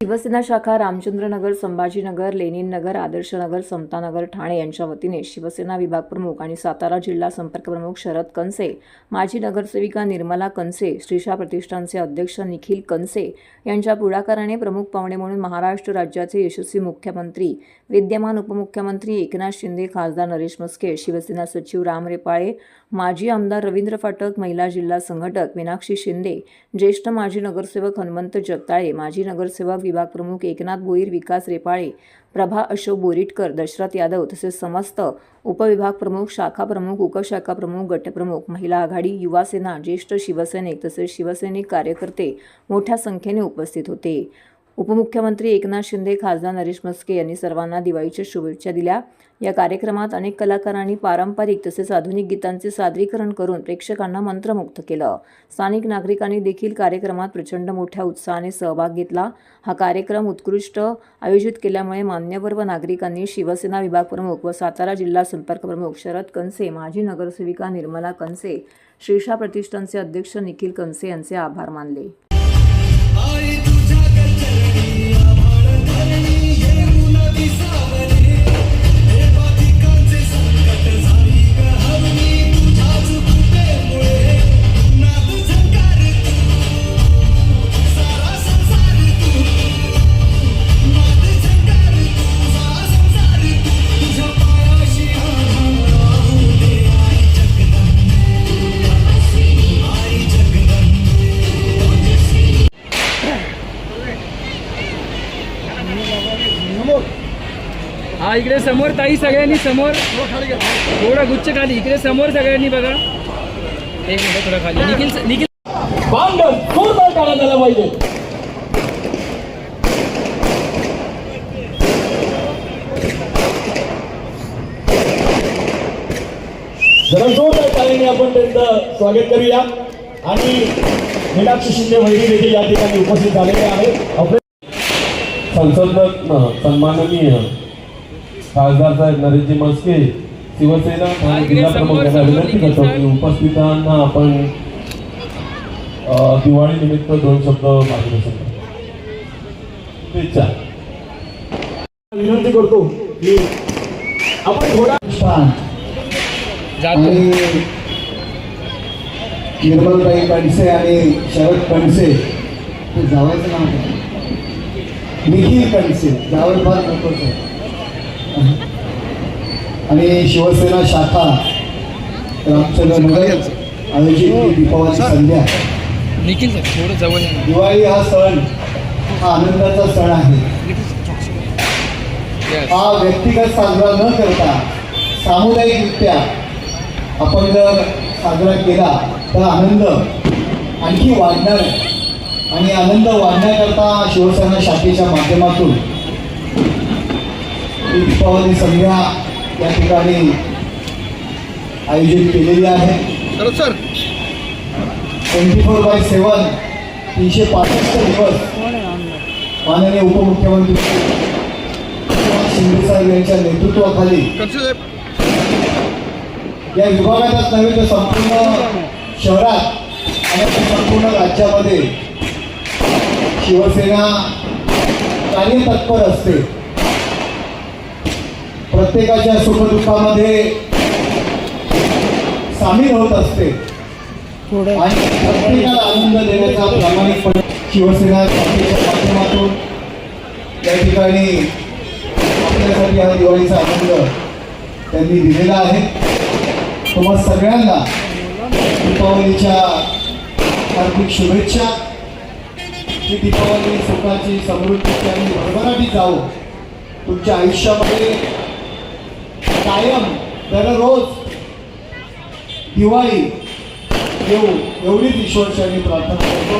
शिवसेना शाखा रामचंद्रनगर संभाजीनगर लेनिननगर आदर्शनगर समतानगर ठाणे यांच्या वतीने शिवसेना विभाग प्रमुख आणि सातारा जिल्हा संपर्क प्रमुख शरद कनसे माजी नगरसेविका निर्मला कनसे श्रीशा प्रतिष्ठानचे अध्यक्ष निखिल कनसे यांच्या पुढाकाराने प्रमुख पाहुणे म्हणून महाराष्ट्र राज्याचे यशस्वी मुख्यमंत्री विद्यमान उपमुख्यमंत्री एकनाथ शिंदे खासदार नरेश मस्के शिवसेना सचिव राम रेपाळे माजी आमदार रवींद्र फाटक महिला जिल्हा संघटक मीनाक्षी शिंदे ज्येष्ठ माजी नगरसेवक हनुमंत जगताळे माजी नगरसेवक विभाग प्रमुख एकनाथ भोईर विकास रेपाळे प्रभा अशोक बोरीटकर दशरथ यादव तसेच समस्त उपविभाग प्रमुख शाखा प्रमुख उपशाखा प्रमुख गटप्रमुख महिला आघाडी युवा सेना ज्येष्ठ शिवसैनिक तसेच शिवसैनिक कार्यकर्ते मोठ्या संख्येने उपस्थित होते. उपमुख्यमंत्री एकनाथ शिंदे खासदार नरेश मस्के यांनी सर्वांना दिवाळीच्या शुभेच्छा दिल्या. या कार्यक्रमात अनेक कलाकारांनी पारंपरिक तसेच आधुनिक गीतांचे सादरीकरण करून प्रेक्षकांना मंत्रमुग्ध केलं. स्थानिक नागरिकांनी देखील कार्यक्रमात प्रचंड मोठ्या उत्साहाने सहभाग घेतला. हा कार्यक्रम उत्कृष्ट आयोजित केल्यामुळे मान्यवर व नागरिकांनी शिवसेना विभाग प्रमुख व सातारा जिल्हा संपर्क प्रमुख शरद कनसे माजी नगरसेविका निर्मला कनसे श्रीषा प्रतिष्ठानचे अध्यक्ष निखिल कनसे यांचे आभार मानले. हा इकडे समोर ताई सगळ्यांनी समोर. थोडा गुच्छ खाली. इकडे समोर सगळ्यांनी बघा. एक मिनिट थोडा खाली. निखिल निखिल भांडण जोरदार काढण्यात आलं पाहिजे जरा जोरदार टाळ्याने आपण त्यांचं स्वागत करूया. आणि मीनाक्षी शिंदे वैरी देखील या ठिकाणी उपस्थित झालेले आहेत. आपले संसदरत्न सन्माननीय खासदार साहेब नरेशजी मस्के शिवसेना आणि जिल्हा प्रमुख यांना विनंती करतो की उपस्थितांना आपण दिवाळी निमित्त दोन शब्द मार्गदर्शन करा. शुभेच्छा विनंती करतो की आपण थोडा जातो आणि निर्मलताई कणसे आणि शरद कणसे ते जावायचं नाव? निखिल कणसे जावं फार महत्वाचं आहे आणि शिवसेना शाखा रामचंद्र नगर आयोजित दीपावली संध्या. दिवाळी हा सण हा आनंदाचा सण आहे. हा व्यक्तिगत साजरा न करता सामुदायिकरित्या आपण जर साजरा केला तर आनंद आणखी वाढणार आहे. आणि आनंद वाढण्याकरता शिवसेना शाखेच्या माध्यमातून दीपावली संध्या या ठिकाणी आयोजित केलेली आहे. ट्वेंटी फोर बाय सेवन तीनशे पासष्ट दिवस माननीय उपमुख्यमंत्री शिंदे साहेब यांच्या नेतृत्वाखाली या विभागातच नव्हे तर संपूर्ण शहरात आणि संपूर्ण राज्यामध्ये शिवसेना कार्यतत्पर असते. प्रत्येकाच्या सुखदुःखामध्ये सामील होत असते. आणि प्रत्येकाला आनंद देण्याचा प्रामाणिकपणे शिवसेना माध्यमातून या ठिकाणी आपल्यासाठी हा दिवाळीचा आनंद त्यांनी दिलेला आहे. तुम्हा सगळ्यांना दीपावलीच्या हार्दिक शुभेच्छा. ही दीपावली सुखाची समृद्धीची आणि भरभराटी जाऊ तुमच्या आयुष्यामध्ये कायम दररोज दिवाळी येऊ एवढीच ईश्वरचरणी प्रार्थना करतो.